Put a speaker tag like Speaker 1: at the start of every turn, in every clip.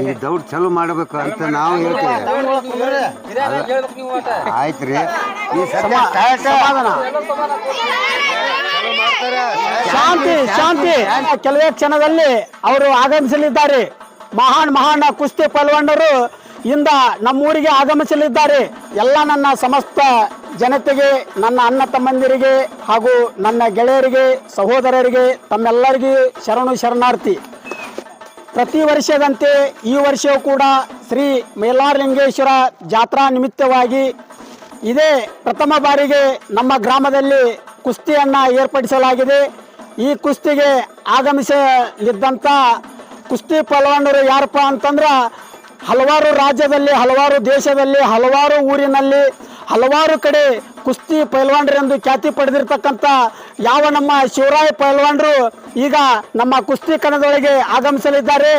Speaker 1: ಈಗ ದೌಡ್ ಚಾಲು ಮಾಡಬೇಕು ಅಂತ ನಾವು ಹೇಳ್ತೇವೆ. ಆಯ್ತ್ರಿ ಈ ಸದ್ಯ
Speaker 2: ಶಾಂತಿ ಶಾಂತಿ ಕೆಲವೇ ಕ್ಷಣದಲ್ಲಿ ಅವರು ಆಗಮಿಸಲಿದ್ದಾರೆ. ಮಹಾನ್ ಮಹಾನ್ ಕುಸ್ತಿ ಪಲ್ವಾನರು ಇಂದ ನಮ್ಮೂರಿಗೆ ಆಗಮಿಸಲಿದ್ದಾರೆ. ಎಲ್ಲ ನನ್ನ ಸಮಸ್ತ ಜನತೆಗೆ, ನನ್ನ ಅಣ್ಣ ತಮ್ಮಂದಿರಿಗೆ ಹಾಗೂ ನನ್ನ ಗೆಳೆಯರಿಗೆ, ಸಹೋದರರಿಗೆ, ತಮ್ಮೆಲ್ಲರಿಗೂ ಶರಣು ಶರಣಾರ್ಥಿ. ಪ್ರತಿ ವರ್ಷದಂತೆ ಈ ವರ್ಷವೂ ಕೂಡ ಶ್ರೀ ಮೇಲಾರಲಿಂಗೇಶ್ವರ ಜಾತ್ರಾ ನಿಮಿತ್ತವಾಗಿ ಇದೇ ಪ್ರಥಮ ಬಾರಿಗೆ ನಮ್ಮ ಗ್ರಾಮದಲ್ಲಿ ಕುಸ್ತಿಯನ್ನು ಏರ್ಪಡಿಸಲಾಗಿದೆ. ಈ ಕುಸ್ತಿಗೆ ಆಗಮಿಸಲಿದ್ದಂಥ ಕುಸ್ತಿ ಪಲವಾಣರು ಯಾರಪ್ಪ ಅಂತಂದ್ರೆ ಹಲವಾರು ರಾಜ್ಯದಲ್ಲಿ, ಹಲವಾರು ದೇಶದಲ್ಲಿ, ಹಲವಾರು ಊರಿನಲ್ಲಿ, ಹಲವಾರು ಕಡೆ ಕುಸ್ತಿ ಪೈಲ್ವಾನ್ರೆಂದು ಖ್ಯಾತಿ ಪಡೆದಿರ್ತಕ್ಕಂಥ ಯಾವ ನಮ್ಮ ಶಿವರಾಯ ಪೈಲ್ವಾನ್ರು ಈಗ ನಮ್ಮ ಕುಸ್ತಿ ಕಣದೊಳಗೆ ಆಗಮಿಸಲಿದ್ದಾರೆ.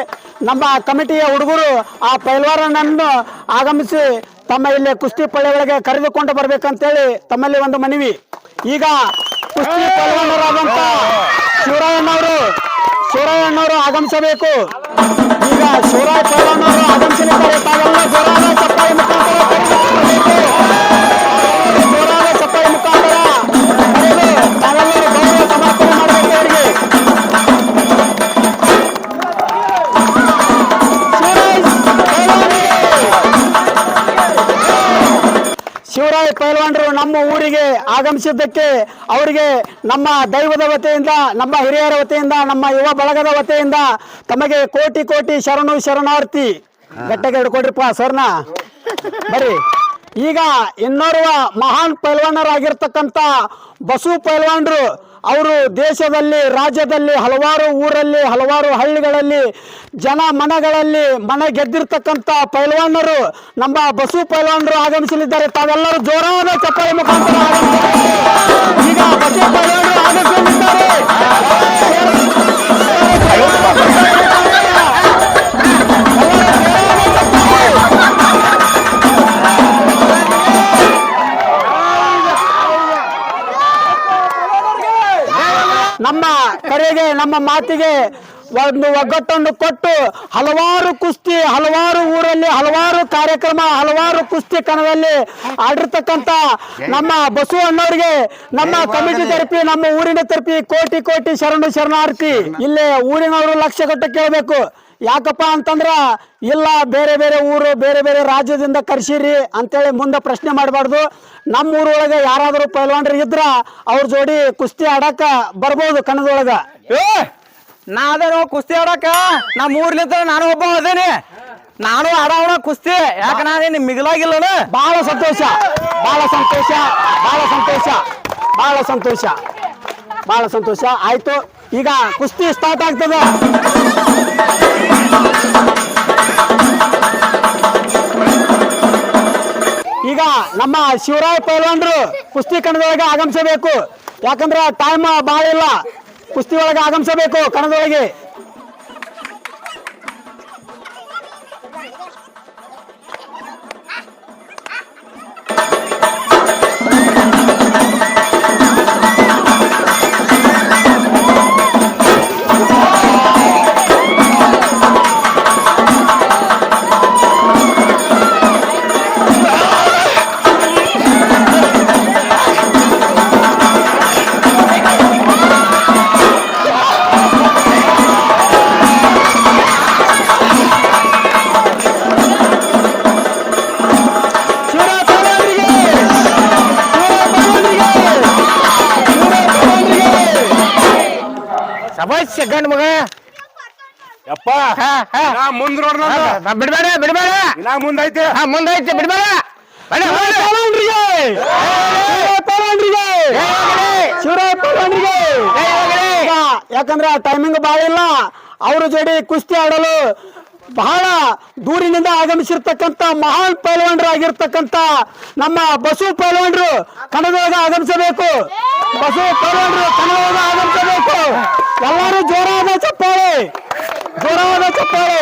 Speaker 2: ನಮ್ಮ ಕಮಿಟಿಯ ಹುಡುಗರು ಆ ಪೈಲ್ವಾರನನ್ನು ಆಗಮಿಸಿ ತಮ್ಮ ಇಲ್ಲಿ ಕುಸ್ತಿ ಪಳ್ಳಿಯೊಳಗೆ ಕರೆದುಕೊಂಡು ಬರ್ಬೇಕಂತೇಳಿ ತಮ್ಮಲ್ಲಿ ಒಂದು ಮನವಿ. ಈಗ ಕುಸ್ತಿ ಪೈಲ್ವಾನರಾದಂಥ ಶಿವರಾಯಣ್ಣವರು ಶಿವರಾಯಣ್ಣವರು ಆಗಮಿಸಬೇಕು. ಈಗ ಶಿವರಾಯ ಪೈಲ್ವಾನವರು ಆಗಮಿಸಲಿದ್ದಾರೆ. ತಾವೆಲ್ಲ ಜೋರಾದ ಚಪ್ಪಾಳೆ ಮುಖಾಂತರ ಪೈಲ್ವಾನರು ನಮ್ಮ ಊರಿಗೆ ಆಗಮಿಸಿದ್ದಕ್ಕೆ ಅವರಿಗೆ ನಮ್ಮ ದೈವದ ವತಿಯಿಂದ, ನಮ್ಮ ಹಿರಿಯರ ವತಿಯಿಂದ, ನಮ್ಮ ಯುವ ಬಳಗದ ವತಿಯಿಂದ ತಮಗೆ ಕೋಟಿ ಕೋಟಿ ಶರಣು ಶರಣಾರ್ಥಿ ಗಟ್ಟೆಗೆ ಹಿಡ್ಕೊಡ್ರಿಪ್ಪ ಸರ್ನ. ಬರ್ರಿ ಈಗ ಇನ್ನೋರ್ವ ಮಹಾನ್ ಪೈಲ್ವಾನರಾಗಿರ್ತಕ್ಕಂಥ ಬಸು ಪೈಲ್ವಾನರು ಅವರು ದೇಶದಲ್ಲಿ, ರಾಜ್ಯದಲ್ಲಿ, ಹಲವಾರು ಊರಲ್ಲಿ, ಹಲವಾರು ಹಳ್ಳಿಗಳಲ್ಲಿ, ಜನ ಮನೆಗಳಲ್ಲಿ ಮನೆ ಗೆದ್ದಿರ್ತಕ್ಕಂಥ ಪೈಲ್ವಾನರು, ನಮ್ಮ ಬಸು ಪೈಲ್ವಾನರು ಆಗಮಿಸಲಿದ್ದಾರೆ ತಾವೆಲ್ಲರೂ ಜೋರಾದ ಚಪ್ಪಾಳೆ ಮುಖಾಂತರ. ಈಗ ಬಸು ಪೈಲ್ವಾನರು ಆಗಮಿಸಲಿದ್ದಾರೆ ನಮ್ಮ ಕರೆಗೆ ನಮ್ಮ ಮಾತಿಗೆ ಒಂದು ಒಗ್ಗಟ್ಟನ್ನು ಕೊಟ್ಟು ಹಲವಾರು ಕುಸ್ತಿ ಹಲವಾರು ಊರಲ್ಲಿ ಹಲವಾರು ಕಾರ್ಯಕ್ರಮ ಹಲವಾರು ಕುಸ್ತಿ ಕಣದಲ್ಲಿ ಆಡಿರ್ತಕ್ಕಂಥ ನಮ್ಮ ಬಸವ ಅಣ್ಣವ್ರಿಗೆ ನಮ್ಮ ಕಮಿಟಿ ತರಪಿ ನಮ್ಮ ಊರಿನ ತರಪಿ ಕೋಟಿ ಕೋಟಿ ಶರಣು ಶರಣಾರ್ಥಿ. ಇಲ್ಲಿ ಊರಿನವರು ಲಕ್ಷ ಗಟ್ಟ ಕೇಳಬೇಕು. ಯಾಕಪ್ಪ ಅಂತಂದ್ರ ಇಲ್ಲ ಬೇರೆ ಬೇರೆ ಊರು ಬೇರೆ ಬೇರೆ ರಾಜ್ಯದಿಂದ ಕರ್ಸಿರಿ ಅಂತೇಳಿ ಮುಂದೆ ಪ್ರಶ್ನೆ ಮಾಡಬಾರ್ದು. ನಮ್ಮ ಊರೊಳಗೆ ಯಾರಾದರೂ ಪೈಲ್ವಾನ್ರಿ ಇದ್ರ ಅವ್ರ ಜೋಡಿ ಕುಸ್ತಿ ಆಡಕ ಬರ್ಬೋದು ಕನ್ನಡದೊಳಗ
Speaker 3: ಏ ನಾ ಅದೇನೋ ಕುಸ್ತಿ ಆಡಕ. ನಮ್ಮ ಮೂರ್ಲಿಂತ ನಾನು ಒಬ್ಬ ಅದೇನೆ. ನಾನು ಆಡೋಣ ಕುಸ್ತಿ. ಯಾಕ ನಾನೇನು ಮಿಗಿಲಾಗಿಲ್ಲ
Speaker 2: ಬಹಳ ಸಂತೋಷ. ಬಹಳ ಸಂತೋಷ. ಬಹಳ ಸಂತೋಷ. ಬಹಳ ಸಂತೋಷ. ಬಹಳ ಸಂತೋಷ. ಆಯ್ತು. ಈಗ ಕುಸ್ತಿ ಸ್ಟಾರ್ಟ್ ಆಗ್ತದ. ಈಗ ನಮ್ಮ ಶಿವರಾಯ ಪೈಲ್ವಾನ್ರು ಕುಸ್ತಿ ಕಣದೊಳಗೆ ಆಗಮಿಸಬೇಕು. ಯಾಕಂದ್ರೆ ಟೈಮ್ ಭಾಳ ಇಲ್ಲ. ಕುಸ್ತಿ ಒಳಗೆ ಆಗಮಿಸಬೇಕು ಕಣದೊಳಗೆ.
Speaker 4: ನಾ ಮುಂದ್ ನೋಡ್
Speaker 3: ಹಾ, ನಾ ಬಿಡ್ಬೇಡ.
Speaker 4: ಇನ್ನ ಮುಂದೈತೆ
Speaker 3: ಹಾ ಮುಂದೈತೆ!
Speaker 2: ಯಾಕಂದ್ರೆ ಟೈಮಿಂಗ್ ಬಹಳ ಇಲ್ಲ. ಅವ್ರ ಜೋಡಿ ಕುಸ್ತಿ ಆಡಲು ಬಹಳ ದೂರಿನಿಂದ ಆಗಮಿಸಿರ್ತಕ್ಕಂಥ ಮಹಾನ್ ಪೈಲ್ವಾನ್ರಾಗಿರ್ತಕ್ಕಂಥ ನಮ್ಮ ಬಸು ಪೈಲ್ವಾನ್ರು ಕನ್ನಡದೊಳಗೆ ಆಗಮಿಸಬೇಕು. ಬಸು ಪೈಲ್ವಾನ್ರು ಕನ್ನಡದೊಳಗೆ ಆಗಮಿಸಬೇಕು. ಎಲ್ಲರೂ ಜೋರಾದ ಚಪ್ಪಾಳೆ. ಜೋರಾದ ಚಪ್ಪಾಳೆ.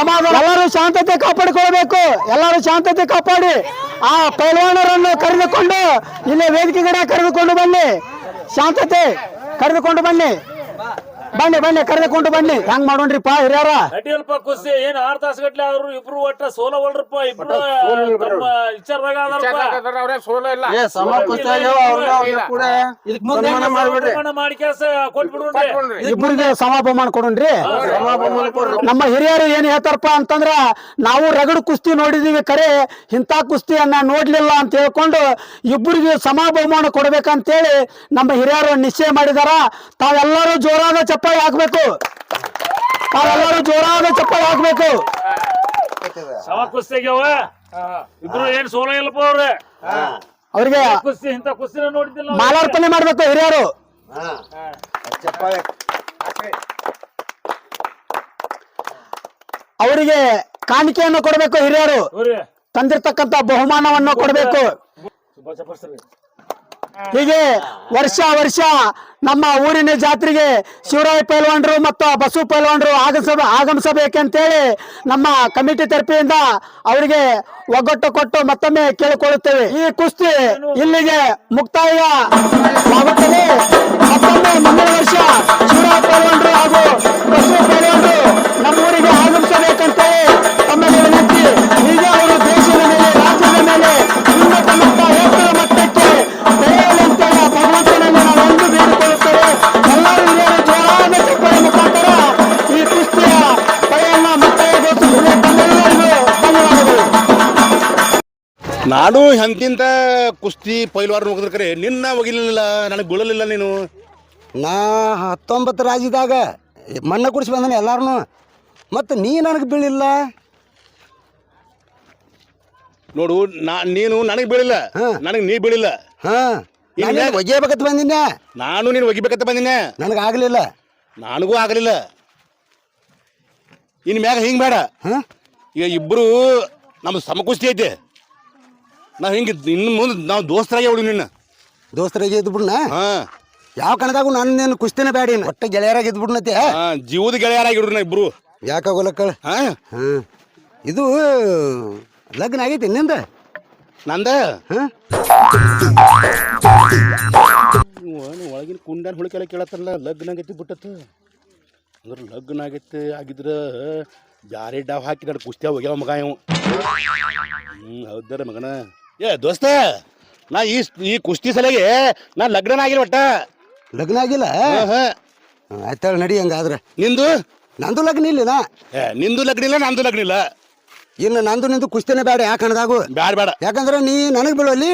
Speaker 2: ಸಮಾಧಾನ ಎಲ್ಲರೂ ಶಾಂತತೆ ಕಾಪಾಡಿಕೊಳ್ಬೇಕು ಎಲ್ಲರೂ ಶಾಂತತೆ ಕಾಪಾಡಿ. ಆ ಪೈಲ್ವಾನರನ್ನು ಕರೆದುಕೊಂಡು, ಇಲ್ಲಿ ವೇದಿಕೆ ಕಡೆ ಕರೆದುಕೊಂಡು ಬನ್ನಿ. ಶಾಂತತೆ ಕರೆದುಕೊಂಡು ಬನ್ನಿ. ಬನ್ನಿ ಬನ್ನಿ ಕರೆದುಕೊಂಡು ಬನ್ನಿ. ಹೆಂಗ್ ಮಾಡೋಣ್ರಿಪ್ಪ ಹಿರಿಯರ?
Speaker 5: ಅಡ್ಡಿಯಲ್ಪ ಕುಸ್ತಿ ಏನ್ ಆರ್ ತಾಸು ಗಟ್ಲೆ ಆದ್ರು ಇಬ್ರು ಒಟ್ಟ ಸೋಲವಲ್ರಪ್ಪ ಇಬ್ರು ತಮ್ಮ ವಿಚಾರದಾಗ
Speaker 1: ಏ ಸಮ ಕುಸ್ತಿ ಆಗ್ಯಾವ ಅವ್ರ್ನ ಅವ್ರ್ನ ಕೂಡ ಸನ್ಮಾನ ಮಾಡ್ಬಿಡ್ರಿ.
Speaker 5: ಸನ್ಮಾನ ಮಾಡಿ ಕೆಲಸ ಕೊಟ್ಬಿಡ್ರಿ.
Speaker 2: ಇಬ್ಬರಿಗೆ ಸಮಾಪಮಾನ ಕೊಡೋಣ್ರಿ ನಮ್ಮ ಹಿರಿಯರು ಏನ್ ಹೇಳ್ತಾರಪ್ಪ ಅಂತಂದ್ರ ನಾವು ರಗಡ್ ಕುಸ್ತಿ ನೋಡಿದೀವಿ ಕರೆ ಇಂಥ ಕುಸ್ತಿಯನ್ನ ನೋಡ್ಲಿಲ್ಲ ಅಂತ ಹೇಳ್ಕೊಂಡು ಇಬ್ಬರಿಗೆ ಸಮ ಬಹುಮಾನ ಕೊಡ್ಬೇಕಂತೇಳಿ ನಮ್ಮ ಹಿರಿಯರು ನಿಶ್ಚಯ ಮಾಡಿದಾರ. ತಾವೆಲ್ಲರೂ ಜೋರಾದ ಚಪ್ಪಾಳಿ ಹಾಕ್ಬೇಕು. ತಾವೆಲ್ಲರೂ ಜೋರಾದ ಚಪ್ಪಾಳಿ ಹಾಕ್ಬೇಕು.
Speaker 5: ಸಮ ಕುಸ್ತಿ ಆಗ್ಯಾವ ಇಬ್ರು ಏನ್ ಸೋಲ ಇಲ್ಲಪ್ಪ ಅವ್ರೆ
Speaker 2: ಅವ್ರಿಗೆ
Speaker 5: ಕುಸ್ತಿ ಇಂತ ಕುಸ್ತಿನ ನೋಡಿದ್ದಿಲ್ಲ.
Speaker 2: ಮಾಲಾರ್ಪಣೆ ಮಾಡ್ಬೇಕು ಹಿರಿಯರು.
Speaker 1: ಚಪ್ಪಾಳೆ.
Speaker 2: ಅವರಿಗೆ ಕಾಣಿಕೆಯನ್ನು ಕೊಡಬೇಕು ಹಿರಿಯರು. ತಂದಿರ್ತಕ್ಕಂತ ಬಹುಮಾನವನ್ನು ಕೊಡಬೇಕು. ಹೀಗೆ ವರ್ಷ ವರ್ಷ ನಮ್ಮ ಊರಿನ ಜಾತ್ರೆಗೆ ಶಿವರಾಯ ಪೈಲ್ವಾನ್ರು ಮತ್ತು ಬಸವ ಪೈಲ್ವಾನ್ರು ಆಗಮಿಸ ಆಗಮಿಸಬೇಕಂತೇಳಿ ನಮ್ಮ ಕಮಿಟಿ ತರಪಿಯಿಂದ ಅವರಿಗೆ ಒಗ್ಗಟ್ಟು ಕೊಟ್ಟು ಮತ್ತೊಮ್ಮೆ ಕೇಳಿಕೊಳ್ಳುತ್ತೇವೆ. ಈ ಕುಸ್ತಿ ಇಲ್ಲಿಗೆ ಮುಕ್ತಾಯವಾಗುತ್ತದೆ ಮತ್ತೊಮ್ಮೆ ಮುಂದಿನ ವರ್ಷ ಶಿವರಾಯ ಪೈಲ್ವಾನ್ರು ಹಾಗೂ ಬಸವ ನಮ್ಮ ಊರಿಗೆ ಆಗಮಿಸಬೇಕಂತೇಳಿ ತಮ್ಮಲ್ಲಿ ವಿನಂತಿ. ಹೀಗೆ ಅವರು
Speaker 4: ನಾನು ಎಂತಿಂತ ಕುಸ್ತಿ ಪೈಲ್ವಾರ ಹೋಗಿದ್ರೆ ಕರೆ ನಿನ್ನ ಒಗಿಲಿಲ್ಲ ನನಗೆ ಬೀಳಲಿಲ್ಲ ನೀನು.
Speaker 1: ನಾ ಹತ್ತೊಂಬತ್ತು ರಾಜ್ಯದಾಗ ಮಣ್ಣ ಕುಡಿಸಿ ಬಂದನೆ ಎಲ್ಲಾರನು. ಮತ್ತು ನೀ ನನಗೆ ಬೀಳಿಲ್ಲ?
Speaker 4: ನೋಡು ನಾ ನೀನು ನನಗೆ ಬೀಳಿಲ್ಲ. ನನಗೆ ನೀ ಬೀಳಿಲ್ಲ.
Speaker 1: ಹಾಂ. ನಾನು ಒಗೆಯಬೇಕಂತ ಬಂದಿನ
Speaker 4: ನಾನು ನೀನು ಒಗಿಬೇಕಂತ ಬಂದಿನ
Speaker 1: ನನಗೆ ಆಗಲಿಲ್ಲ.
Speaker 4: ನನಗೂ ಆಗಲಿಲ್ಲ. ಇನ್ನು ಮ್ಯಾಗ ಹಿಂಗೆ ಬೇಡ.
Speaker 1: ಹಾಂ.
Speaker 4: ಈಗ ಇಬ್ಬರು ನಮ್ಮ ಸಮಕುಸ್ತಿ ಐತೆ. ನಾವು ಹಿಂಗೆ ಇನ್ನು ಮುಂದೆ ನಾವು ದೋಸ್ತರಾಗೆ ಅವಳು ನಿನ್ನ.
Speaker 1: ದೋಸ್ತರಾಗೆ ಇದ್ಬಿಡ್ನ
Speaker 4: ಹಾಂ.
Speaker 1: ಯಾವ ಕಣದಾಗೂ ನಾನು ನೀನು ಕುಸ್ತಿನ ಬ್ಯಾಡಿ ಒಟ್ಟ ಗೆಳೆಯರಾಗಿ ಇದ್ಬಿಡ್ನತ್ತೆ
Speaker 4: ಹಾಂ ಜೀವದ ಗೆಳೆಯರಾಗಿಡ್ರು ನಾ ಇಬ್ಬರು
Speaker 1: ಯಾಕಾಗೋಲ
Speaker 4: ಹಾಂ.
Speaker 1: ಹಾಂ. ಇದು ಲಗ್ನ ಆಗೈತಿ ನಿಂದ?
Speaker 4: ನಂದ?
Speaker 1: ಹಾಂ.
Speaker 4: ಒಳಗಿನ ಕುಂಡನ್ ಹುಳಿಕೆಲ್ಲ ಕೇಳತ್ತಲ್ಲ ಲಗ್ನ ಆಗೈತಿ ಬಿಟ್ಟತ್ತು. ಅಂದ್ರೆ ಲಗ್ನ ಆಗೈತೆ ಆಗಿದ್ರ ಬ್ಯಾರೆ ಡಾವ್ ಹಾಕಿ ಕುಸ್ತಿಯಾಗ ಕುಸ್ತಿಯ ಹೋಗ್ಯಾವ ಮಗ ಇವ. ಹ್ಞೂ ಹೌದಾರ ಮಗನ. ಏ ದೋಸ್ತ ನಾ ಈ ಈ ಕುಸ್ತಿ ಸಲಗೆ ನಾ ಲಗ್ನ ಆಗಿಲ್ಲ ಒಟ್ಟ
Speaker 1: ಲಗ್ನ ಆಗಿಲ್ಲ. ಆಯ್ತಾಳ ನಡಿ ಹಂಗಾದ್ರೆ.
Speaker 4: ನಿಂದು?
Speaker 1: ನಂದು ಲಗ್ನ ಇಲ್ಲ
Speaker 4: ಏ ನಿಂದು ಲಗ್ನ ಇಲ್ಲ ನಂದು ಲಗ್ನ ಇಲ್ಲ.
Speaker 1: ಇನ್ನು ನಂದು ನಿಂದು ಕುಸ್ತಿನೇ ಬೇಡ ಯಾಕೆ ಕಣದಾಗು
Speaker 4: ಬೇಡ ಬೇಡ
Speaker 1: ಯಾಕಂದ್ರೆ ನೀ ನನಗೆ ಬೀಳೋಲ್ಲಿ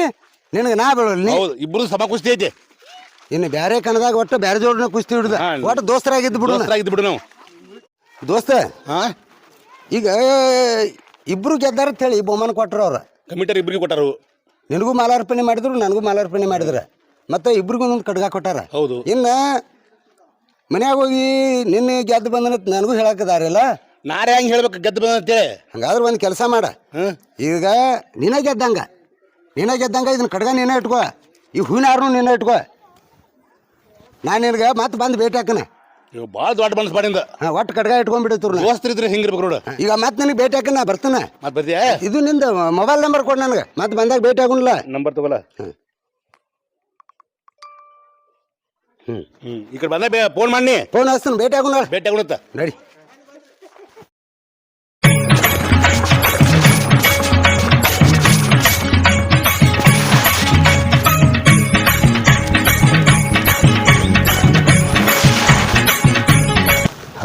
Speaker 1: ನಿನಗೆ ನಾ ಬೀಳೋಲ್ಲಿ
Speaker 4: ಹೌದು ಇಬ್ರು ಸಮ ಕುಸ್ತಿ ಐತಿ.
Speaker 1: ಇನ್ನು ಬೇರೆ ಕಣದಾಗ ಒಟ್ಟು ಬೇರೆ ಜೋಡನ ಕುಸ್ತಿ ಹಿಡಿದ. ಒಟ್ಟು ದೋಸ್ತರಾಗಿದ್ದು ಬಿಡು
Speaker 4: ಆಗಿದ್ದು ಬಿಡು ನಾವು.
Speaker 1: ದೋಸ್ತ ಈಗ ಇಬ್ರು ಗೆದ್ದಾರ ಅಂತ ಹೇಳಿ ಬಹುಮಾನ ಕೊಟ್ರು ಅವ್ರು.
Speaker 4: ಕಮಿಟರ್ ಇಬ್ರಿಗೆ ಕೊಟ್ಟರು.
Speaker 1: ನಿನಗೂ ಮಾಲಾರ್ಪಣೆ ಮಾಡಿದ್ರು ನನಗೂ ಮಾಲಾರ್ಪಣೆ ಮಾಡಿದ್ರು. ಮತ್ತೆ ಇಬ್ರಿಗೂ ಒಂದೊಂದು ಕಡ್ಗ ಕೊಟ್ಟಾರ.
Speaker 4: ಹೌದು.
Speaker 1: ಇನ್ನು ಮನ್ಯಾಗ ಹೋಗಿ ನಿನ್ನೆ ಗೆದ್ದು ಬಂದನ ನನಗೂ ಹೇಳಕ್ಕದಾರಿಲ್ಲ
Speaker 4: ನಾರೇ ಹೆಂಗೆ ಹೇಳ್ಬೇಕು ಗೆದ್ದು ಬಂದಂತೇಳಿ
Speaker 1: ಹಂಗಾದ್ರೆ ಒಂದು ಕೆಲಸ ಮಾಡ.
Speaker 4: ಹಾಂ
Speaker 1: ಈಗ ನಿನ್ನ ಗೆದ್ದಂಗ ನಿನ್ನ ಗೆದ್ದಂಗ ಇದನ್ನ ಕಡ್ಗ ನೀನೇ ಇಟ್ಕೋ. ಈ ಹೂವಿನ ಹಾರನು ನಿನ್ನ ಇಟ್ಕೋ. ನಾನು ನಿನಗೆ ಮತ್ತೆ ಬಂದು ಭೇಟಿ ಹಾಕನ.
Speaker 4: ಇವ್ ಭಾಳ ದೊಡ್ಡ ಮನಸ್ಸು ಮಾಡಿಂದ.
Speaker 1: ಹಾಂ ಒಟ್ಟು ಕಡ್ಗ ಇಟ್ಕೊಂಡ್ಬಿಡತ್ರು
Speaker 4: ದೋಸ್ತರಿದ್ರೆ ಹಿಂಗಿರ್ಬೇಕು ನೋಡು.
Speaker 1: ಈಗ ಮತ್ತೆ ನನಗೆ ಭೇಟಿ ಹಾಕನ ನಾ ಬರ್ತಾನೆ.
Speaker 4: ಮತ್ತೆ ಬರ್ತೀಯ?
Speaker 1: ಇದು ನಿಂದ ಮೊಬೈಲ್ ನಂಬರ್ ಕೊಡು ನನಗೆ. ಮತ್ತೆ ಬಂದಾಗ ಭೇಟಿ ಆಗುಲ್ಲ
Speaker 4: ನಂಬರ್ ತಗೋಲ್ಲ
Speaker 1: ಹ್ಮ್.
Speaker 4: ಈ ಕಡೆ ಬಂದ ಫೋನ್ ಮಾಡಿ
Speaker 1: ಫೋನ್ ಹಚ್ತಾನೆ ಭೇಟಿ ಆಗುಣ
Speaker 4: ಭೇಟಿ ಆಗುಣತ್ತ
Speaker 1: ನಡಿ.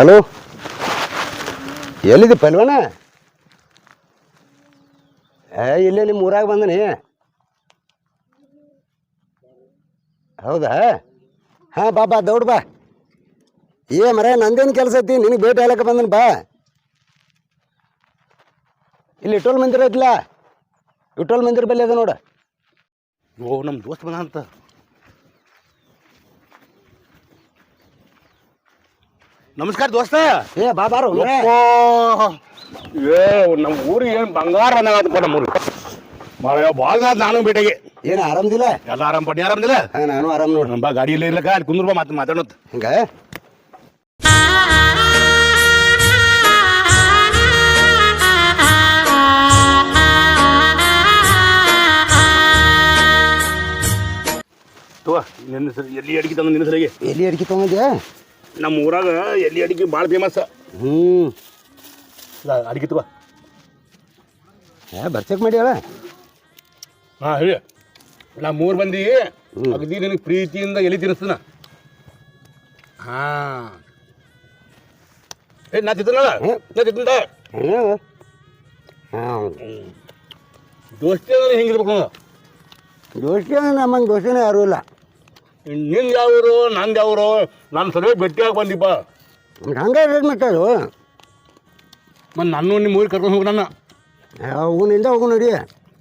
Speaker 1: ಹಲೋ? ಎಲ್ಲಿದೆ ಪಲ್ವನ ಏ, ಇಲ್ಲೇ ನಿಮ್ಮ ಊರಾಗ ಬಂದನಿ. ಹೌದಾ? ಹಾಂ, ಬಾ ಬಾ, ದೌಡ್ ಬಾ. ಏ, ಮರ, ನಂದೇನು ಕೆಲಸ ಐತಿ? ನಿನಗೆ ಭೇಟಿ ಹೇಳಕ್ಕೆ ಬಂದನು, ಬಾ. ಇಲ್ಲಿ ಇಟ್ಟೋಲ್ ಮಂದಿರ ಐತಿಲ್ಲ ಇಟ್ಟೋಲ್ ಮಂದಿರ ಬಲ್ಲಿ ಅದ ನೋಡ.
Speaker 4: ಓ ನಮ್ಮ ದೋಸ್ತ ಬಂದ ನಮಸ್ಕಾರ ದೋಸ್ತ.
Speaker 1: ಏ ಬಾ ಬಾರು.
Speaker 4: ಏ ನಮ್ಮ ಊರಿಗೆ ಏನು ಬಂಗಾರ ಅಂದಂಗಪ್ಪ ನಮ್ಮ ಊರಿಗೆ. ಭಾಳ ಭಾಳ ನಾನು ಬೇಟೆಗೆ.
Speaker 1: ಏನು ಆರಾಮದಿಲ್ಲ
Speaker 4: ಎಲ್ಲ ಆರಾಮ ಪಟ್ಟಿ ಆರಾಮದಿಲ್ಲ
Speaker 1: ನಾನು ಆರಾಮ ನೋಡ್ರಿ
Speaker 4: ನಮ್ಮ ಗಾಡಿ ಇಲ್ಲ ಇರ್ಲಕ್ಕ ಅಲ್ಲಿ ಕುಂದ್ರ ಬಾ ಮಾತು ಮಾತಾಡೋದು.
Speaker 1: ಹಿಂಗೆ?
Speaker 4: ತೋ ನಿನ್ನ ಎಲ್ಲಿ ಅಡಿಗೆ ತಂದು ನಿನ್ನ
Speaker 1: ಎಲ್ಲಿ ಅಡಿಕೆ ತೊಗೊಂಡ್ಯಾ?
Speaker 4: ನಮ್ಮ ಊರಾಗ ಎಲ್ಲಿ ಅಡಿಗೆ ಭಾಳ ಫೇಮಸ್
Speaker 1: ಹ್ಞೂ
Speaker 4: ಅಡಿಗೆ ತಗೋ.
Speaker 1: ಏ ಬರ್ಚಕ್ ಮಾಡ್ಯಾಳ
Speaker 4: ಹಾಂ ಹೇಳಿ. ನಮ್ಮ ಊರು ಬಂದು ಅಗದಿ ನಿನಗೆ ಪ್ರೀತಿಯಿಂದ ಎಲ್ಲಿ ತಿನ್ನಿಸ್ತಾನ. ಹಾಂ. ಏ ನಾ ತಿಂತನಲ್ಲ? ನಾ ತಿಂತ
Speaker 1: ಏನು ಹಾಂ.
Speaker 4: ದೋಸ್ತಿ ಅಂದ್ರೆ ಹೆಂಗಿರ್ಬೇಕು
Speaker 1: ದೋಸ್ತಿ ಅಂದ್ರೆ ನಮ್ಮಂಗೆ ದೋಸ್ತಿನೇ ಯಾರೂ ಇಲ್ಲ.
Speaker 4: ನಿಂದು ಯಾವರು ನಂದು ಯಾವರು ನನ್ನ ಸರಿಯಾಗಿ ಭೇಟಿಯಾಗಿ ಬಂದಿಪ್ಪ.
Speaker 1: ಹಂಗೆ ರೇಟ್ ಮತ್ತೆ ಅದು.
Speaker 4: ಮತ್ತು ನನ್ನ ನಿಮ್ಮ ಊರಿಗೆ ಕರ್ಕೊಂಡು ಹೋಗಿ ನನ್ನ.
Speaker 1: ಹೋಗುನಿಂದ ಹೋಗು ನೋಡಿ.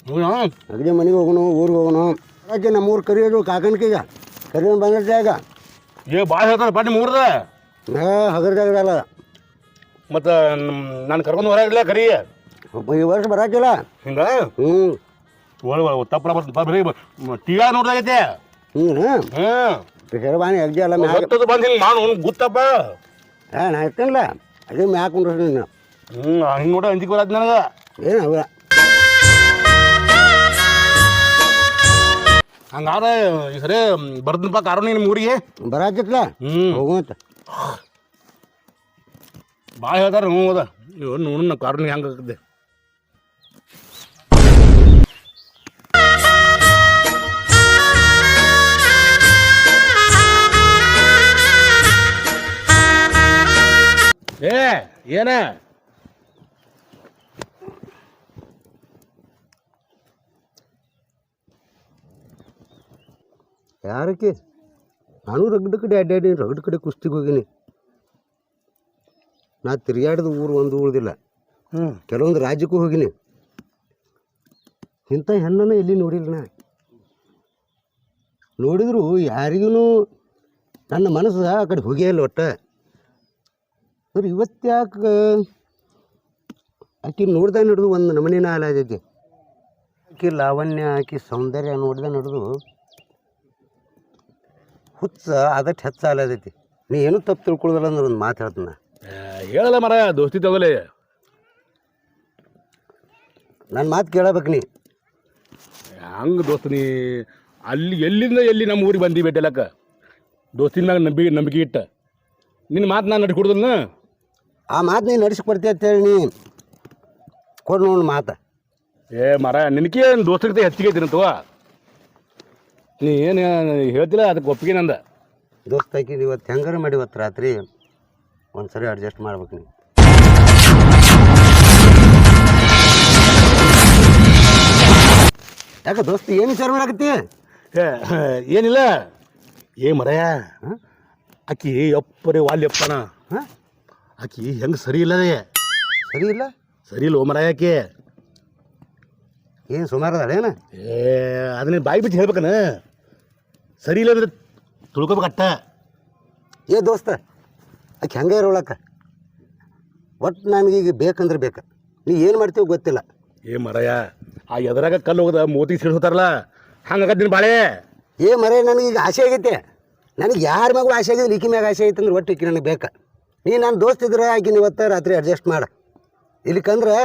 Speaker 4: ಹೌದಾ
Speaker 1: ಅಗದಿ ಮನೆಗೆ ಹೋಗೋಣ ಊರಿಗೆ ಹೋಗೋಣ ಅದಕ್ಕೆ ನಮ್ಮ ಊರು ಕರಿಯೋದು ಕಾಕನ್ಕೀಗ ಕರಿಯೋನು ಬಂದಾಗ
Speaker 4: ಏ ಭಾಳ ಹೇಳ್ತಾನೆ ಪಾಟಿ ಮೂರ್ದ
Speaker 1: ಏ ಹಗರ್ದಾಗಲ್ಲ
Speaker 4: ಮತ್ತು ನಾನು ಕರ್ಕೊಂಡು ಹೊರಗಿಲ್ಲ ಕರಿ.
Speaker 1: ಈ ವರ್ಷ ಬರಾಕಿಲ್ಲ.
Speaker 4: ಹಿಂಗೆ?
Speaker 1: ಹ್ಞೂ
Speaker 4: ಒಳ ತಪ್ಪಲ ಬರ್ತೀನಿ ಬರೀ ಟಿ ವಿ ನೋಡ್ದಾಗೈತೆ?
Speaker 1: ಹ್ಞೂ ಶರಬಾನಿ ಅಗ್ದಿ ಎಲ್ಲ ಮ್ಯಾಗ.
Speaker 4: ಗೊತ್ತದು ಬಂದು ಹಿಂಗೆ ನಾನು ಅವ್ನು ಗೊತ್ತಪ್ಪ.
Speaker 1: ಹಾಂ ನಾ ಇರ್ತೇನಲ್ಲ. ಅದೇ ಕುಂಡ್ರಿ ನೀನು.
Speaker 4: ಹ್ಞೂ ಹಿಂಗೆ ನೋಡ ಅಂಜಿಕೆ ಬರತ್ತೆ ನನಗೆ.
Speaker 1: ಏನು ಅವ?
Speaker 4: ಹಂಗಾದ್ರೆ ಈ ಸರಿ ಬರ್ದನಪ್ಪ ಕಾರು ನಿಮ್ಮ ಊರಿಗೆ.
Speaker 1: ಬರಾಕಿತ್ಲ?
Speaker 4: ಹ್ಞೂ
Speaker 1: ಹೋಗುವಂತ
Speaker 4: ಭಾಳ ಹೇಳ್ತಾರೆ ಹ್ಞೂ ಅದ ಇವನು ನೋಡು ಕಾರು ಹೆಂಗೆ ಆಗ್ತದೆ ಏ ಏನ?
Speaker 1: ಯಾರಕ್ಕೆ? ನಾನು ರಗಡ ಕಡೆ ಅಡ್ಡಾಡೀನಿ ರಗಡ ಕಡೆ ಕುಸ್ತಿಗೆ ಹೋಗಿನಿ. ನಾ ತಿರುಗಾಡಿದ ಊರು ಒಂದು ಉಳಿದಿಲ್ಲ.
Speaker 4: ಹ್ಞೂ
Speaker 1: ಕೆಲವೊಂದು ರಾಜ್ಯಕ್ಕೂ ಹೋಗಿನಿ. ಇಂಥ ಹೆಣ್ಣನ್ನು ಎಲ್ಲಿ ನೋಡಿಲ್ಲ ನಾ? ನೋಡಿದ್ರು ಯಾರಿಗೂ ನನ್ನ ಮನಸ್ಸು ಆ ಕಡೆ ಹೋಗಿಯಲ್ಲ ಇಲ್ಲ ಒಟ್ಟು. ಅಂದ್ರೆ ಇವತ್ತ್ಯಾಕೆ ಆಕಿ ನೋಡ್ದ ಹಿಡಿದು ಒಂದು ನಮನಿನ ಹಾಲಾದೈತಿ ಆಕಿ ಲಾವಣ್ಯ ಆಕಿ ಸೌಂದರ್ಯ ನೋಡ್ದೆ ಹಿಡಿದು ಹುಚ್ಚ ಅದಷ್ಟು ಹೆಚ್ಚು ಹಾಲಾದೈತಿ ನೀ ಏನು ತಪ್ಪು ತಿಳ್ಕೊಳ್ದಲ್ಲ ಅಂದ್ರೆ ಒಂದು ಮಾತು ಹೇಳ್ತೀನಿ
Speaker 4: ಹೇಳಲ್ಲ ಮರ ದೋಸ್ತಿ ತಗೋಲೆ
Speaker 1: ನನ್ನ ಮಾತು ಕೇಳಬೇಕು ನೀ.
Speaker 4: ಹಂಗೆ ದೋಸ್ತ ನೀ ಅಲ್ಲಿ ಎಲ್ಲಿಂದ ಎಲ್ಲಿ ನಮ್ಮ ಊರಿಗೆ ಬಂದಿ ಭೇಟಿಲಕ್ಕ ದೋಸ್ತಿನ ಮ್ಯಾಗ ನಂಬಿ ನಂಬಿಕೆ ಇಟ್ಟ. ನಿನ್ನ ಮಾತು ನಾನು ನಡ್ಸಿ ಕೊಡ್ದಲ್ಲ
Speaker 1: ಆ ಮಾತು ನೀನು ನಡೆಸಿಕೊಡ್ತೀಯ ಅಂತೇಳಿ ನೀ. ಕೊಡು ನೋಡು ಮಾತು.
Speaker 4: ಏ ಮರ ನಿನಗೆ ದೋಸ್ತರಿಗೆ ಹೆಚ್ಚಿಗೆ ಐತಿನಂತವ ನೀ ಏನು ಹೇಳ್ತಿಲ್ಲ ಅದಕ್ಕೆ ಒಪ್ಪಿಗೆ ನಂದ.
Speaker 1: ದೋಸ್ತಾಕಿ ಇವತ್ತು ಹೆಂಗಾರ ಮಾಡಿ ಇವತ್ತು ರಾತ್ರಿ? ಒಂದು ಸರಿ ಅಡ್ಜಸ್ಟ್ ಮಾಡ್ಬೇಕು ನೀ. ಯಾಕೆ ದೋಸ್ತ ಏನು ವಿಚಾರ ಮಾಡಕತ್ತಿ?
Speaker 4: ಏ ಏನಿಲ್ಲ. ಏ ಮರಯ್ಯ ಅಕ್ಕಿ ಅಪ್ಪರೇ ವಾಲ್ಯಪ್ಪನ.
Speaker 1: ಹಾಂ?
Speaker 4: ಆಕಿ ಹೆಂಗೆ ಸರಿ ಇಲ್ಲದೆ
Speaker 1: ಸರಿ ಇಲ್ಲ?
Speaker 4: ಸರಿ ಇಲ್ಲ ಓಮರ ಯಾಕೆ
Speaker 1: ಏನು ಸುಮಾರು ಅದೇನ
Speaker 4: ಏ ಅದನ್ನ ಬಾಯಿ ಬಿಟ್ಟು ಹೇಳ್ಬೇಕನ? ಸರಿ ಇಲ್ಲ ಅಂದ್ರೆ ತಿಳ್ಕೊಬೇಕಟ್ಟ
Speaker 1: ಏ ದೋಸ್ತ ಆಕೆ ಹೆಂಗೆ ಇರೋಳಕ್ಕ ಒಟ್ಟು ನನಗೀಗ ಬೇಕಂದ್ರೆ ಬೇಕು. ನೀ ಏನು ಮಾಡ್ತೀವಿ ಗೊತ್ತಿಲ್ಲ.
Speaker 4: ಏ ಮರಯ ಆ ಎದ್ರಾಗ ಕಲ್ಲು ಹೋಗದ ಮೋತಿ ಸಿಡಿಸ್ತಾರಲ್ಲ ಹಂಗಾಗದ್ ನಿನ್ನ ಬಾಳೆ.
Speaker 1: ಏ ಮರ ನನಗೀಗ ಆಸೆ ಆಗೈತೆ. ನನಗೆ ಯಾರ ಮಗಳು ಆಸೆ ಆಗಿದೆ ಈಕಿ ಮ್ಯಾಗ ಆಸೆ ಐತೆ ಅಂದ್ರೆ ಒಟ್ಟು ಈಕಿ ನನಗೆ ಬೇಕಾ. ನೀ ನನ್ನ ದೋಸ್ತ ಇದ್ರೆ ಆಕಿನ ಇವತ್ತು ರಾತ್ರಿ ಅಡ್ಜಸ್ಟ್ ಮಾಡ. ಇಲ್ಲಿಕಂದ್ರೆ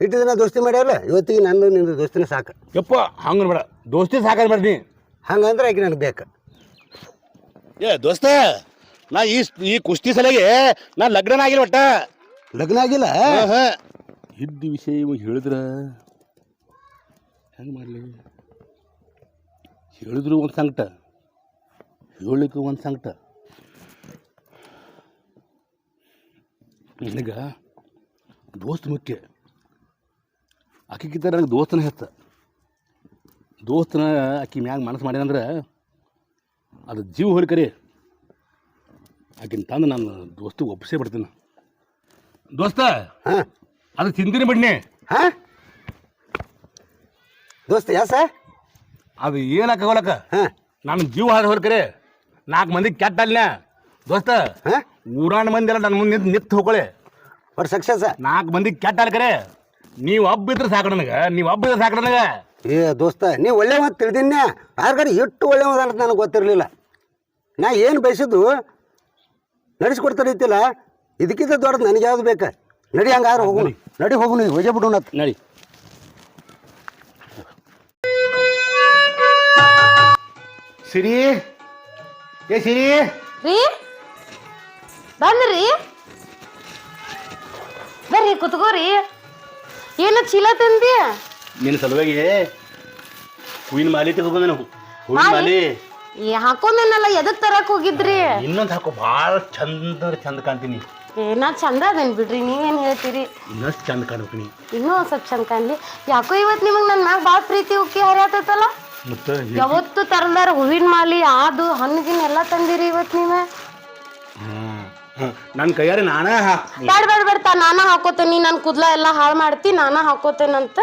Speaker 1: ಇಟ್ಟು ದಿನ ದೋಸ್ತಿ ಮಾಡ್ಯಾರಲ್ಲ ಇವತ್ತಿಗೆ ನನ್ನ ನಿನ್ನ ದೋಸ್ತಿನ ಸಾಕು.
Speaker 4: ಯಪ್ಪ ಹಂಗೆ ಬೇಡ. ದೋಸ್ತಿ ಸಾಕಾಗಿ ಬೇಡ ನೀ.
Speaker 1: ಹಂಗಂದ್ರೆ ಆಕೆ ನನಗೆ ಬೇಕು.
Speaker 4: ಏ ದೋಸ್ತ ನಾ ಈ ಈ ಕುಸ್ತಿ ಸಲಗೆ ನಾ ಲಗ್ನ ಆಗಿಲ್ಲ ಒಟ್ಟ.
Speaker 1: ಲಗ್ನ ಆಗಿಲ್ಲ?
Speaker 4: ಇದ್ದ ವಿಷಯ ಇವಾಗ ಹೇಳಿದ್ರ ಹೆಂಗೆ ಮಾಡಲಿ? ಹೇಳಿದ್ರು ಒಂದು ಸಂಕಟ ಹೇಳಲಿಕ್ಕೆ ಒಂದು ಸಂಕಟ. ನನಗೆ ದೋಸ್ತ್ ಮುಖ್ಯ. ಆಕಿಗಿದ್ದ ನನಗೆ ದೋಸ್ತನ ಹೆತ್ತ. ದೋಸ್ತನ ಆಕಿ ಮ್ಯಾಗ ಮನಸ್ಸು ಮಾಡ್ಯಾನಂದ್ರೆ ಅದು ಜೀವ ಹೊರಕರಿ ಆಕಿನ ತಂದು ನಾನು ದೋಸ್ತಿಗೆ ಒಪ್ಪಿಸೇ ಬಿಡ್ತೀನಿ. ದೋಸ್ತ
Speaker 1: ಹಾಂ.
Speaker 4: ಅದು ತಿಂತೀನಿ ಬಿಡ್ನಿ.
Speaker 1: ಹಾಂ? ದೋಸ್ತ ಯಾಸ
Speaker 4: ಅದು ಏನಕ್ಕ ಹೋಲಕ್ಕ
Speaker 1: ಹಾಂ.
Speaker 4: ನಾನು ಜೀವ ಹಾಡ ಹೊರಕರಿ ನಾಲ್ಕು ಮಂದಿ ಕೆಟ್ಟ ಅಲ್ಲ ದೋಸ್ತ
Speaker 1: ಹಾಂ?
Speaker 4: ಊರಾಣ ಮಂದಿ ಎಲ್ಲ ನನ್ನ ಮುಂದೆ ನಿಂತು ನಿಂತು ಹೋಗಳೆ
Speaker 1: ಒಟ್ಟು ಸಕ್ಸಸ್
Speaker 4: ನಾಲ್ಕು ಮಂದಿ ಕೆಟ್ಟ ಕರೆ. ನೀವು ಹಬ್ಬ ಇದ್ರೆ ಸಾಕು ನನಗೆ ನೀವು ಹಬ್ಬ ಇದ್ರೆ ಸಾಕು ನನಗೆ.
Speaker 1: ಏ ದೋಸ್ತ ನೀವು ಒಳ್ಳೆ ಮಾತು ತಿಳಿದಿನ್ಯ? ಯಾರ್ಗಡೆ ಎಷ್ಟು ಒಳ್ಳೆ ಮಾತು ಅಂತ ನನಗೆ ಗೊತ್ತಿರಲಿಲ್ಲ. ನಾ ಏನು ಬಯಸಿದ್ದು? ನಡೆಸ್ಕೊಡ್ತಾರೆ ಇದಕ್ಕಿಂತ ದೊಡ್ಡದು ನನಗೆ ಯಾವ್ದು ಬೇಕು? ನಡಿ ಹಂಗಾದ್ರೆ ಹೋಗೋಣ. ನಡಿ. ಹೋಗೋಣ ಹೋಗೇ ಬಿಡೋಣ
Speaker 4: ನಡಿ. ಸಿರಿ? ಏ ಸಿರಿ?
Speaker 6: ರೀ? ಬಂದ್ರಿ? ಬರ್ರಿ ಕುತ್ಕೋರಿ. ಏನು ಚೀಲ ತಂದಿ?
Speaker 4: ನಿನ್ನ ಸಲುವಾಗಿ ಹೂವಿನ ಮಾಲಿ ತೆಗೆದುಕೊಂಡೆ ಹೂವಿನ ಮಾಲಿ?
Speaker 6: ಏ ಹಾಕೊಂದೇನಲ್ಲ ಎದಕ್ ತರಕ್ ಹೋಗಿದ್ರಿ?
Speaker 4: ಇನ್ನೊಂದು ಹಾಕೋ ಭಾಳ ಚಂದ ಚಂದ ಕಾಣ್ತೀನಿ.
Speaker 6: ಏ ನಾ ಚಂದ ಅದೇನ್ ಬಿಡ್ರಿ ನೀವೇನ್ ಹೇಳ್ತೀರಿ?
Speaker 4: ಇನ್ನಷ್ಟು ಚಂದ ಕಾಣ್ಬೇಕು ನೀ
Speaker 6: ಇನ್ನೂ ಒಂದ್ ಸ್ವಲ್ಪ ಚಂದ ಕಾಣ್ಲಿ. ಯಾಕೋ ಇವತ್ ನಿಮಗ್ ನನ್ ಮ್ಯಾಗ ಭಾಳ ಪ್ರೀತಿ ಉಕ್ಕಿ ಹರಿಯತ್ತಲ್ಲ?
Speaker 4: ಮತ್ತು
Speaker 6: ಯಾವತ್ತು ತರದಾರ ಹೂವಿನ ಮಾಲಿ ಆದು ದಿನ ಎಲ್ಲ ತಂದಿರಿ ಇವತ್ ನೀವೇ?
Speaker 4: ನನ್ನ ಕೈಯಾರೆ ನಾನೇ
Speaker 6: ಬೇಡ ಬೇಡ ಬೇಡ ತಾ ನಾನ ಹಾಕೋತೇನಿ. ನನ್ನ ಕೂದಲ ಎಲ್ಲ ಹಾಳು ಮಾಡ್ತಿ ನಾನ ಹಾಕೋತೇನಂತ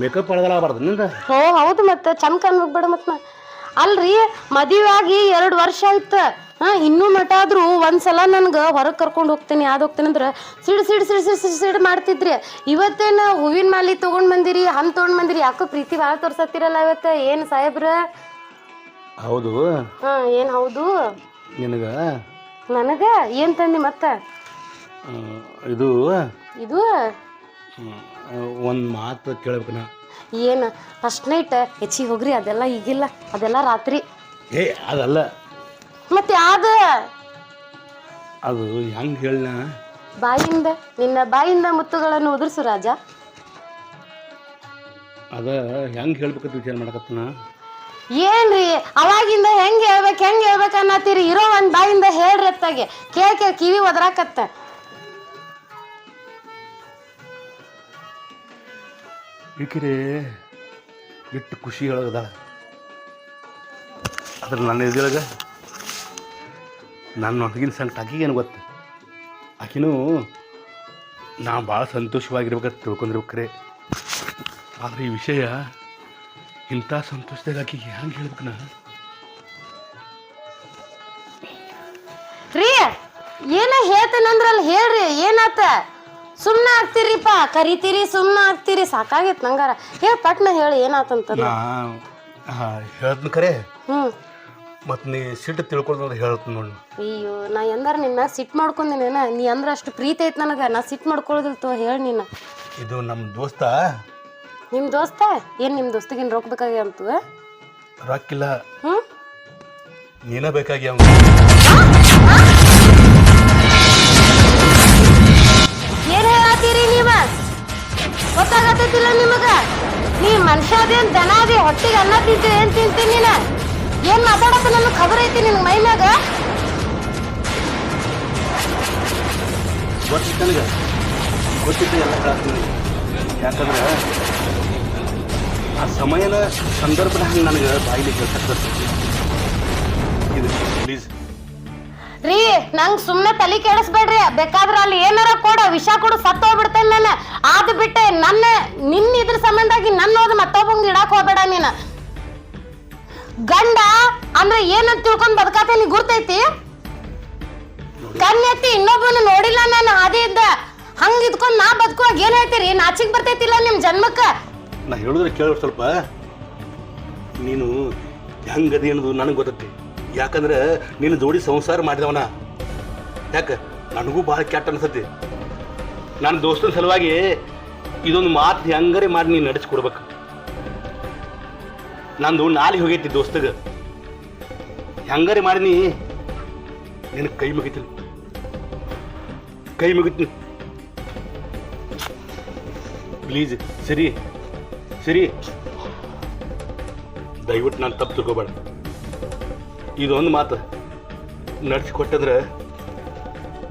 Speaker 4: ಮೇಕಪ್ ಅಳಗಲಾಗಬಾರ್ದು ನಿಂದ?
Speaker 6: ಹೋ ಹೌದು ಮತ್ತೆ ಚಂದ ಕಾಣ್ಬೇಕು ಬೇಡ ಮತ್ತೆ ಅಲ್ರಿ ಮದುವೆ ಆಗಿ ಎರಡು ವರ್ಷ ಆಯ್ತು. ಹಾ ಇನ್ನೂ ಮಟ ಆದ್ರೂ ಒಂದ್ಸಲ ನನಗೆ ಹೊರಗೆ ಕರ್ಕೊಂಡು ಹೋಗ್ತೇನೆ ಯಾವ್ದು ಹೋಗ್ತೇನೆ ಅಂದ್ರೆ ಸಿಡ್ ಸಿಡ್ ಸಿಡ್ ಸಿಡ್ ಸಿಡ್ ಸಿಡ್ ಮಾಡ್ತಿದ್ರಿ. ಇವತ್ತೇನ ಹೂವಿನ ಮಾಲಿ ತಗೊಂಡ್ ಬಂದಿರಿ ಹಣ್ಣು ತಗೊಂಡ್ ಬಂದಿರಿ ಯಾಕೋ ಪ್ರೀತಿ ಭಾಳ ತೋರ್ಸತ್ತಿರಲ್ಲ ಇವತ್ತು? ಏನು ಸಾಹೇಬ್ರ?
Speaker 4: ಹೌದು.
Speaker 6: ಹಾ ಏನು ಹೌದು?
Speaker 4: ನಿನಗೆ
Speaker 6: ನನಗ? ಏನ್ ತಂದಿ ಮತ್ತ?
Speaker 4: ಇದು
Speaker 6: ಇದು?
Speaker 4: ಒಂದು ಮಾತು ಕೇಳ್ಬೇಕು ನಾ.
Speaker 6: ಏನು ಫಸ್ಟ್ ನೈಟ್ ಹೆಚ್ಚಿಗೆ ಹೋಗ್ರಿ ಅದೆಲ್ಲ ಈಗಿಲ್ಲ ಅದೆಲ್ಲ ರಾತ್ರಿ.
Speaker 4: ಏ ಅದಲ್ಲ.
Speaker 6: ಮತ್ತೆ ಯಾವ್ದ?
Speaker 4: ಅದು ಹೆಂಗೆ ಹೇಳ
Speaker 6: ಬಾಯಿಂದ ನಿನ್ನ ಬಾಯಿಂದ ಮುತ್ತುಗಳನ್ನು ಉದುರಿಸು ರಾಜ.
Speaker 4: ಅದ ಹೆಂಗೆ ಹೇಳ್ಬೇಕಂತ ವಿಚಾರ ಮಾಡಕತ್ತನ?
Speaker 6: ಏನ್ರಿ? ಅವಾಗಿಂದ ಹೆಂಗ್ ಹೇಳ್ಬೇಕು ಹೆಂಗ್ ಹೇಳ್ಬೇಕು ಅನ್ನತ್ತೀರಿ? ಇರೋ ಒಂದ್ ಬಾಯಿಂದ ಹೇಳ್ರಿ ಅತ್ತಾಗೆ. ಕೇಳ್ ಕೇಳ್, ಕಿವಿ ಒದರಾಕತ್ತ.
Speaker 4: ಏಕಿರೇ ಎಷ್ಟು ಖುಷಿ ಒಳಗದ ಅದ್ರ ನನ್ನ ಇದ್ರೊಳಗ ನನ್ನ ಒಳಗಿನ ಸಂಕಟ ಆಕಿಗೇನು ಗೊತ್ತು? ಆಕಿನೂ ನಾ ಭಾಳ ಸಂತೋಷವಾಗಿರ್ಬೇಕಂತ ತಿಳ್ಕೊಂಡಿರ್ಬೇಕ್ರೆ. ಆದ್ರೆ ಈ ವಿಷಯ ಇಂಥ ಸಂತೋಷದಾಗ ಆಕಿಗೆ ಹೆಂಗೆ ಹೇಳ್ಬೇಕು ನಾ
Speaker 6: ರೀ ಏನ ಹೇಳ್ತೇನಂದ್ರಲ್ಲ ಹೇಳ್ರಿ ಏನಾತ? ಸುಮ್ಮನೆ ಆಗ್ತೀರಿಪ್ಪ ಕರಿತೀರಿ ಸುಮ್ಮನೆ ಆಗ್ತೀರಿ ಸಾಕಾಗೈತ್ ನಂಗಾರ. ಹೇಳ ಪಟ್ನ ಹೇಳಿ ಏನಾತಂತ
Speaker 4: ನಾ ಹೇಳ್ತೀನಿ ಖರೆ.
Speaker 6: ಹ್ಮ್.
Speaker 4: ಮತ್ತು ನೀ ಸಿಟ್ಟು ತಿಳ್ಕೊಳ್ತಂದ್ರೆ ಹೇಳ್ತೀನಿ ನೋಡಿ.
Speaker 6: ಅಯ್ಯೋ ನಾ ಎಂದಾರ ನಿನ್ನ ಸಿಟ್ ಮಾಡ್ಕೊಂದಿನೇನ ನೀ ಅಂದ್ರ ಅಷ್ಟು ಪ್ರೀತಿ ಐತ್ ನನಗೆ ನಾ ಸಿಟ್ ಮಾಡ್ಕೊಳ್ಳೋದಿಲ್ ತೋ ಹೇಳಿ ನೀನು.
Speaker 4: ಇದು ನಮ್ಮ ದೋಸ್ತ
Speaker 6: ನಿಮ್ ದೋಸ್ತ? ಏನ್ ನಿಮ್ ದೋಸ್ತಿಗಿನ್ ರೊಕ್ಕ ಬೇಕಾಗ್ಯಂತು
Speaker 4: ರೊಕ್ಕಿಲ್ಲ
Speaker 6: ಹ್ಮ್?
Speaker 4: ನೀನ ಬೇಕಾಗಿ
Speaker 6: ಏನ್ ಹೇಳತ್ತೀರಿ ನೀವ? ಗೊತ್ತಾಗತ್ತಿಲ್ಲ ನಿಮಗ? ನೀ ಮನುಷ್ಯ ಅದೇನ್ ದನ ಅದಿ ಹೊಟ್ಟಿಗೆ ಅನ್ನ ತಿಂತೀರಿ ಏನ್ ತಿಂತೀನಿ ನೀನ? ಏನ್ ಮಾತಾಡತ್ತ ನನ್ನ ಖಬರ್ ಐತಿ ನಿನ್ ಮೈನಾಗ?
Speaker 4: ಗೊತ್ತಿತ್ತು ನನಗೆ? ಗೊತ್ತಿತ್ತು ಎಲ್ಲ ಹೇಳ್ತೀನಿ ಯಾಕಂದ್ರೆ ಆ ಸಮಯದ ಸಂದರ್ಭದ ಹಂಗೆ ನನಗೆ ಬಾಯಿಲಿ ಪ್ಲೀಸ್
Speaker 6: ರೀ, ನಂಗ್ ಸುಮ್ನೆ ತಲೆ ಕೆಡಿಸ್ಬೇಡ್ರಿ. ಬೇಕಾದ್ರೆ ಅಲ್ಲಿ ಏನಾರ ಕೊಡ, ವಿಷ ಕೊಡು, ಸತ್ತ ಹೋಗ್ಬಿಡ್ತೇನೆ ನಾನು. ಆದ ಬಿಟ್ಟೆ ನನ್ನ ನಿನ್ನ ಇದ್ರ ಸಂಬಂಧಾಗಿ ನನ್ನ ಹೋದ ಮತ್ತೊಬ್ಬಂಗ್ ಇಡಾಕ್ ಹೋಗ್ಬೇಡ ನೀನು. ಗಂಡ, ಅಂದ್ರೆ ಏನಂತ ತಿಳ್ಕೊಂಡ್ ಬದುಕಾತ ನೀ ಗುರ್ತೈತಿ? ಕಣ್ಣೆತ್ತಿ ಇನ್ನೊಬ್ಬನ ನೋಡಿಲ್ಲ ನಾನು ಅದೇ ಇದ್ದ. ಹಂಗ ಇದ್ಕೊಂಡ್ ನಾ ಬದುಕುವಾಗ ಏನ್ ಹೇಳ್ತೀರಿ? ನಾಚಿಕ್ ಬರ್ತೈತಿಲ್ಲ ನಿಮ್ ಜನ್ಮಕ್ಕ?
Speaker 4: ನಾ ಹೇಳಿದ್ರೆ ಕೇಳು ಸ್ವಲ್ಪ. ನೀನು ಹೆಂಗದಿ ಅನ್ನೋದು ನನಗೆ ಗೊತ್ತೈತಿ. ಯಾಕಂದ್ರೆ ನಿನ್ನ ಜೋಡಿ ಸಂಸಾರ ಮಾಡಿದವನ. ಯಾಕೆ? ನನಗೂ ಭಾಳ ಕೆಟ್ಟ ಅನ್ಸತಿ ನನ್ನ ದೋಸ್ತನ ಸಲುವಾಗಿ ಇದೊಂದು ಮಾತು ಹೆಂಗಾರೆ ಮಾಡಿ ನೀನು ನಡೆಸ್ಕೊಡ್ಬೇಕು. ನಂದು ನಾಲಿ ಹೋಗೈತಿ ದೋಸ್ತಗ. ಹೆಂಗಾರೆ ಮಾಡಿ ನೀ ಕೈ ಮುಗಿತೀನಿ. ಕೈ ಮುಗಿತೀನಿ. ಪ್ಲೀಸ್, ಸರಿ. ಸರಿ. ದಯವಿಟ್ಟು ನಾನು ತಪ್ಪು ತಿಳ್ಕೊಬೇಡ. ಇದೊಂದು ಮಾತು. ನಡೆಸಿಕೊಟ್ಟಂದ್ರೆ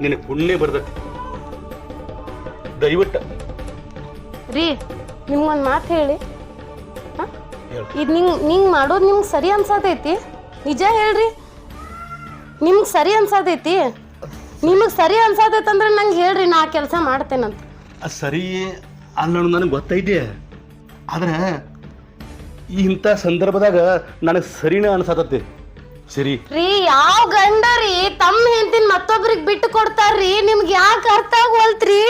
Speaker 4: ನಿನಗೆ ಪುಣ್ಯ ಬರ್ತೈತಿ. ದಯವಿಟ್ಟು.
Speaker 6: ರೀ ನಿಮ್ಗೊಂದು ಮಾತು ಹೇಳಿ. ಇದು ನಿಂಗೆ ನಿಂಗೆ ಮಾಡೋದು ನಿಮ್ಗೆ ಸರಿ ಅನ್ಸತೈತಿ? ನಿಜ ಹೇಳ್ರಿ. ನಿಮ್ಗೆ ಸರಿ ಅನ್ಸತೈತಿ? ನಿಮಗೆ ಸರಿ ಅನ್ಸತೈತಂದ್ರೆ ನಂಗೆ ಹೇಳ್ರಿ ನಾ ಕೆಲಸ ಮಾಡ್ತೇನಂತ.
Speaker 4: ಸರಿ ಅಲ್ಲ ಅನ್ನೋದು ನನಗೆ ಗೊತ್ತೈತಿ. ಆದ್ರೆ ಇಂಥ ಸಂದರ್ಭದಾಗ ನನಗೆ ಸರಿನೇ ಅನ್ಸತತಿ. ಸರಿ.
Speaker 6: ರೀ, ಯಾವ ಗಂಡ ರೀ? ತಮ್ಮ ಹೆಂಡತಿನ ಮತ್ತೊಬ್ರಿಗೆ ಬಿಟ್ಟು ಕೊಡ್ತಾರ್ರಿ ನಿಮ್ಗೆ ಯಾಕೆ ಅರ್ಥ ಆಗೋಲ್ತ್ರಿ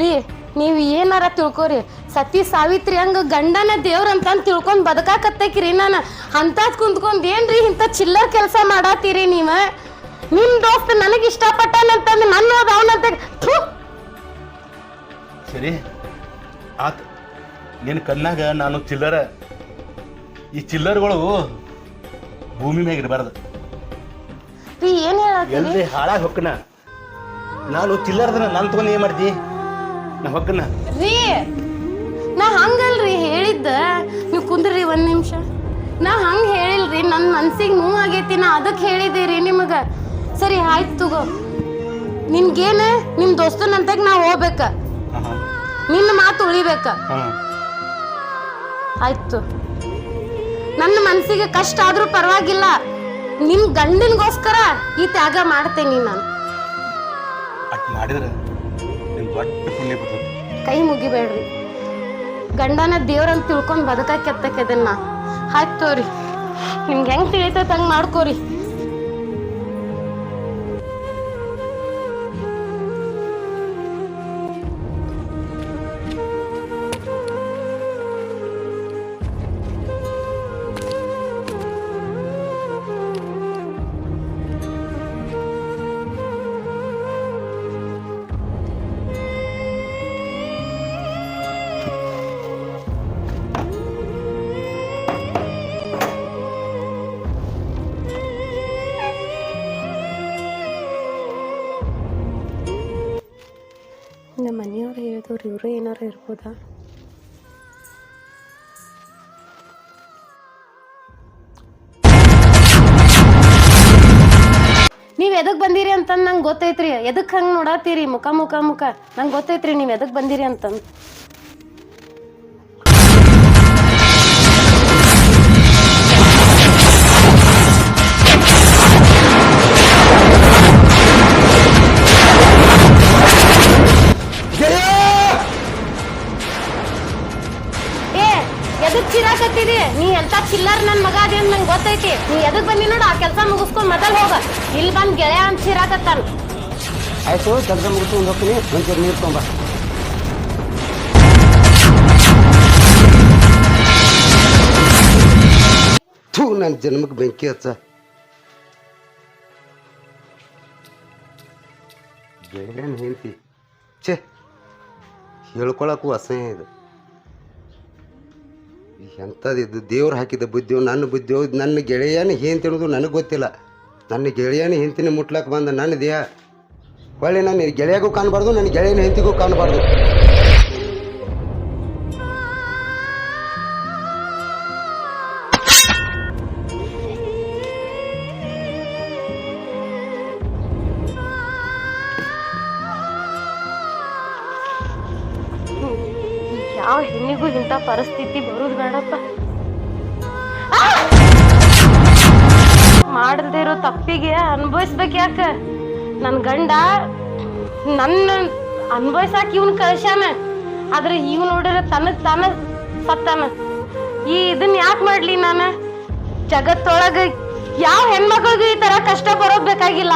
Speaker 6: ರೀ, ನೀವು ಏನಾರ ತಿಳ್ಕೊರಿ. ಸತಿ ಸಾವಿತ್ರಿ ಹಂಗ ಗಂಡನ ದೇವ್ರ ಅಂತ ತಿಳ್ಕೊಂಡ್ ಬದುಕಾಕತ್ತೈಕ್ರಿ ನಾನು. ಅಂತಾದ್ ಕುಂತ್ಕೊಂಡ್ ಏನ್ರಿ ಇಂಥ ಚಿಲ್ಲರ್ ಕೆಲಸ ಮಾಡಾತೀರಿ ನೀವ? ನಿಮ್ ದೋಸ್ತ್ ನನಗೆ ಇಷ್ಟಪಟ್ಟಾನಂತಂದು ನನ್ನ ಅವನಂತ!
Speaker 4: ಸರಿ. ಆತ ನಿನ್ನ ಕಣ್ಣಾಗ ನಾನು ಚಿಲ್ಲರ. ಈ ಚಿಲ್ಲರ್ಗಳು ಭೂಮಿ ಮ್ಯಾಗ ಇರಬಾರ್ದು.
Speaker 6: ಏನು
Speaker 4: ಎಲ್ಲಿ ಹಾಳಾಗಿ ಹೊಕ್ಕನ. ನಾನು ಚಿಲ್ಲರ್ದನ ನಾನು ತಗೊಂಡು ಏನು ಮಾಡ್ತಿ? ನಾ ಹೊಕ್ಕನ.
Speaker 6: ರೀ ನಾ ಹಂಗಲ್ರಿ ಹೇಳಿದ್ದ. ನೀವು ಕುಂದ್ರಿ ಒಂದ್ ನಿಮಿಷ. ನಾ ಹಂಗ ಹೇಳಿಲ್ರಿ ನನ್ನ ಮನ್ಸಿಗೆ ನೋವು ಆಗೈತಿ ನಾ ಅದಕ್ಕೆ ಹೇಳಿದೆ ನಿಮಗ. ಸರಿ ಆಯ್ತು ತಗೋ. ನಿನ್ಗೇನ ನಿಮ್ ದೋಸ್ತನಂತಾಗ ನಾ ಹೋಗ್ಬೇಕ. ನಿನ್ನ ಮಾತು ಉಳಿಬೇಕ. ಆಯ್ತು. ನನ್ನ ಮನ್ಸಿಗೆ ಕಷ್ಟ ಆದ್ರೂ ಪರವಾಗಿಲ್ಲ. ನಿನ್ ಗಂಡನಿಗೋಸ್ಕರ ಈ ತ್ಯಾಗ ಮಾಡ್ತೇನೆ ನಾನು.
Speaker 4: ಅಟ್ ಮಾಡಿದ್ರೆ ನಿನ್ ದೊಡ್ಡ ಪುಣ್ಯ ಬರ್ತದೆ.
Speaker 6: ಕೈ ಮುಗಿಬೇಡ್ರಿ. ಗಂಡನ ದೇವ್ರಂತ ತಿಳ್ಕೊಂಡ್ ಬದುಕಕ್ಕೆ ಎತ್ತಕ್ಕೆದನ್ನ. ಆಯ್ತು ತೋರಿ. ನಿಮ್ಗೆ ಹೆಂಗ್ ತಿಳಿತೈತೆ ಹಂಗ್ ಮಾಡ್ಕೋರಿ. ಇವರೇ ಇವರು ಏನಾರ ಇರ್ಬೋದಾ? ನೀವು ಎದಕ್ ಬಂದಿರಿ ಅಂತಂದ್ ನಂಗೆ ಗೊತ್ತೈತ್ರಿ. ಎದಕ್ ಹಂಗೆ ನೋಡತ್ತೀರಿ ಮುಖ ಮುಖ ಮುಖ. ನಂಗೆ ಗೊತ್ತೈತ್ರಿ ನೀವು ಎದಕ್ ಬಂದಿರಿ ಅಂತಂದ್. ಗೊತ್ತೈತಿ. ನೀ ಎದಕ್ ಬಂದಿ ನೋಡು, ಆ ಕೆಲಸ ಮುಗಿಸ್ಕೊಂಡ್ ಮೊದಲ್ ಹೋಗ. ಇಲ್ಲಿ ಬಂದ್ ಗೆಳೆಯ ಅಂತ ಚಿರಾಕತ್ತಾನ
Speaker 1: ಆಯಿತು, ಕೆಲಸ ಮುಗಿಸ್ಕೊಂಡು ಹೋಗ್ತೀನಿ. ಒಂಚೂರು ನೀರು ತೊಂಬ ಥೂ ನನ್ನ ಜನ್ಮಕ್ಕೆ ಬೆಂಕಿ ಹಚ್ಚ. ಗೆಳೆಯನ್ ಹೆಂಡತಿ. ಛೇ, ಹೇಳ್ಕೊಳಕ್ಕೂ ಅಸಹ್ಯ ಇದು. ಎಂಥದ್ದು ದೇವ್ರು ಹಾಕಿದ ಬುದ್ಧಿ ನನ್ನ ಬುದ್ಧಿಯೋ ನನ್ನ ಗೆಳೆಯನ ಅನ್ನೋದು ನನಗೆ ಗೊತ್ತಿಲ್ಲ. ನನ್ನ ಗೆಳೆಯನ ಹೆಂತಿನ ಮುಟ್ಲಕ್ಕೆ ಬಂದ ನನ್ನ ದೇಹ. ಹೊಳ್ಳಿ ನನ್ನ ಗೆಳೆಯಗೂ ಕಾಣಬಾರ್ದು, ನನ್ನ ಗೆಳೆಯನ ಹೆಂತಿಗೂ ಕಾಣಬಾರ್ದು.
Speaker 6: ಯಾವ ಹೆಣ್ಣಿಗೂ ಇಂಥ ಪರಿಸ್ಥಿತಿ ಬರುದು ಬೇಡಪ್ಪ. ಮಾಡದೇ ಇರೋ ತಪ್ಪಿಗೆ ಅನ್ಭವಿಸ್ಬೇಕು ಯಾಕ? ನನ್ನ ಗಂಡ ನನ್ನ ಅನ್ಭವಿಸಾಕ ಇವನ್ ಕಳ್ಸ್ಯಾನ. ಆದ್ರೆ ಇವ್ ನೋಡಿದ್ರೆ ತನ್ನ ತಾನ ಸತ್ತಾನ. ಈ ಇದನ್ನ ಯಾಕೆ ಮಾಡ್ಲಿ ನಾನು? ಜಗತ್ತೊಳಗ ಯಾವ ಹೆಣ್ಮಕ್ಳಿಗೂ ಈ ತರ ಕಷ್ಟ ಬರೋದ್ ಬೇಕಾಗಿಲ್ಲ.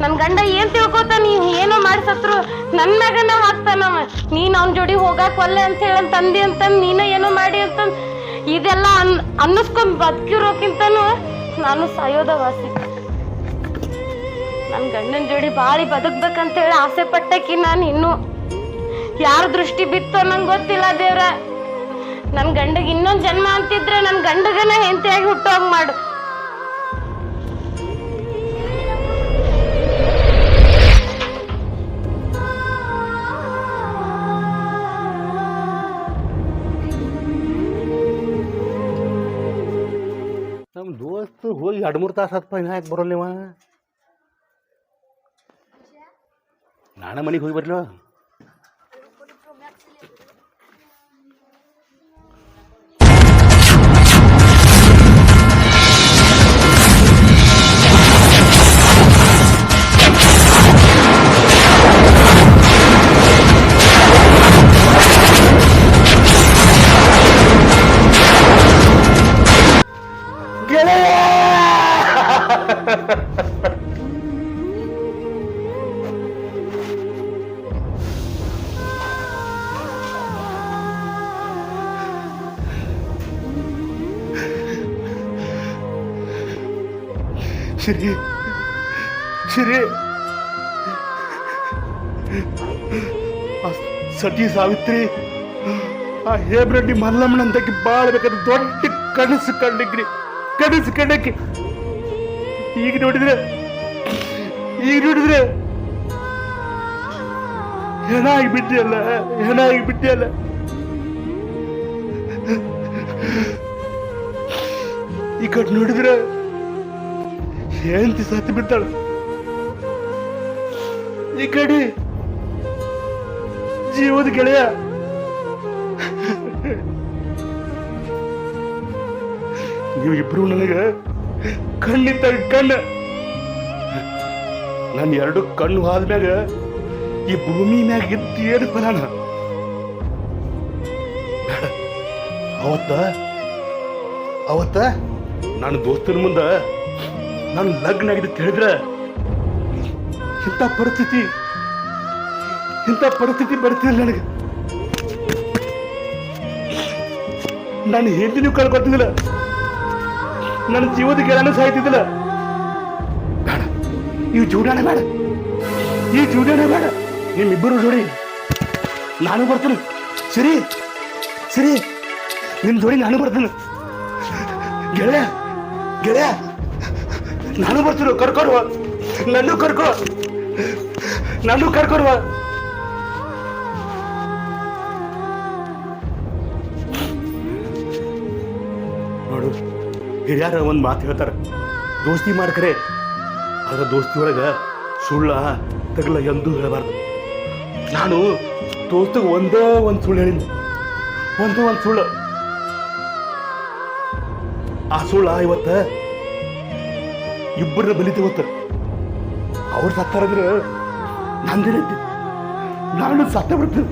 Speaker 6: ನನ್ ಗಂಡ ಏನ್ ತಿಳ್ಕೊತ ನೀವ್ ಏನೋ ಮಾಡ್ಸತ್ರು ನನ್ ಮಗನ ಹಾಕ್ತಾನವ ನೀನ್ ಅವ್ನ ಜೋಡಿ ಹೋಗಾಕ್ ಒಲ್ಲೆ ಅಂತ ಹೇಳಿ ತಂದಿ ಅಂತ ನೀನ ಏನೋ ಮಾಡಿ ಅಂತಂದ್ ಇದೆಲ್ಲ ಅನ್ ಅನ್ನಿಸ್ಕೊಂಡ್ ಬದುಕಿರೋಕ್ಕಿಂತನೂ ನಾನು ಸಾಯೋದ ವಾಸಿ ನನ್ ಗಂಡನ ಜೋಡಿ ಬಾಳಿ ಬದುಕ್ಬೇಕಂತ ಹೇಳಿ ಆಸೆ ಪಟ್ಟಕಿ ನಾನು ಇನ್ನು. ಯಾರ ದೃಷ್ಟಿ ಬಿತ್ತೋ ನಂಗೆ ಗೊತ್ತಿಲ್ಲ ದೇವ್ರ. ನನ್ ಗಂಡಗೆ ಇನ್ನೊಂದ್ ಜನ್ಮ ಅಂತಿದ್ರೆ ನನ್ ಗಂಡಗನ ಹೆಂಡತಿಯಾಗಿ ಹುಟ್ಟೋಗ್ ಮಾಡು.
Speaker 4: ದೋಸ್ತ್ ಹೋಗಿ ಎರಡು ಮೂರು ತಾಸು ಹತ್ತು ಇನ್ನ ಯಾಕೆ ನೀವ? ನಾಳೆ ಮನೆಗೆ ಹೋಗಿ ಬರ್ಲೋ? ಶ್ರೀ ಆ ಸತಿ ಸಾವಿತ್ರಿ, ಆ ಹೇಬ್ರಡ್ಡಿ ಮಲ್ಲಮ್ಮನಂತಕ್ಕೆ ಬಾಳ್ಬೇಕಾದ್ರೆ ದೊಡ್ಡ ಕನಸು ಕಂಡಿಗ್ರಿ ಕನಸು ಕಂಡಕ್ಕೆ. ಈಗ ನೋಡಿದ್ರೆ ಈಗ ನೋಡಿದ್ರೆ ಏನಾಗಿ ಬಿಟ್ಟಿಯಲ್ಲ ಏನಾಗಿ ಬಿಟ್ಟಿಯಲ್ಲ ಈ ಕಡೆ ನೋಡಿದ್ರೆ ಹೆಂಡತಿ ಸತ್ತು ಬಿಡ್ತಾಳ. ಈ ಕಡೆ ಜೀವದ ಗೆಳೆಯ. ನೀವಿಬ್ರು ನನಗೆ ಕಣ್ಣಿದ್ದ ಕಣ್ಣ. ನನ್ನ ಎರಡು ಕಣ್ಣು ಆದ್ಮ್ಯಾಗ ಈ ಭೂಮಿ ಮ್ಯಾಗ ಇದ್ದೇನು ಫಲಾನ ಅವತ್ತ ಅವತ್ತ ನನ್ನ ದೋಸ್ತನ ಮುಂದೆ ನಾನು ಲಗ್ನ ಆಗಿದೆ ಅಂತ ಹೇಳಿದ್ರೆ ಇಂಥ ಪರಿಸ್ಥಿತಿ ಇಂಥ ಪರಿಸ್ಥಿತಿ ಬರ್ತಿಲ್ಲ ನನಗೆ? ನಾನು ಹೆಂಡತಿ ನೀವು ಕಳ್ಕೊತಿದ್ದಿಲ್ಲ ನನ್ನ ಜೀವದ ಗೆಳನ ಸಾಯ್ತಿದ್ದಿಲ್ಲ. ಬೇಡ. ಈ ಜೂಡಾಣ ಬೇಡ. ಈ ಜೂಡಾಣ ಬೇಡ. ನಿಮ್ಮಿಬ್ಬರು ಜೋಡಿ ನಾನು ಬರ್ತೀನಿ. ಸರಿ ಸರಿ. ನಿಮ್ಮ ಜೋಡಿ ನಾನು ಬರ್ತೀನಿ. ಗೆಳೆಯ ಗೆಳೆಯ. ನಾನು ಬರ್ತೀನಿ ಕರ್ಕೊರುವ ನನ್ನೂ ಕರ್ಕೊ ನನ್ನೂ ಕರ್ಕೊರುವ ನೋಡು, ಹಿರಿಯರ ಒಂದು ಮಾತು ಹೇಳ್ತಾರೆ. ದೋಸ್ತಿ ಮಾಡ್ಕರೆ ಅದರ ದೋಸ್ತಿ ಒಳಗ ಸುಳ್ಳ, ತಗಲ ಎಂದೂ ಹೇಳಬಾರ್ದು. ನಾನು ದೋಸ್ತಿಗೆ ಒಂದೇ ಒಂದು ಸುಳ್ಳು ಹೇಳಿದ್ದೆ ಒಂದು ಒಂದು ಸುಳ್ಳು. ಆ ಸುಳ್ಳ ಇವತ್ತ ಇಬ್ಬರನ್ನ ಬಲಿತೆ ಹೋಗ್ತಾರೆ ಅವ್ರು ಸತ್ತಾರಂದ್ರೆ ನಂದೇನೈತಿ? ನಾನು ಸತ್ತ ಬಿಡ್ತೀನಿ.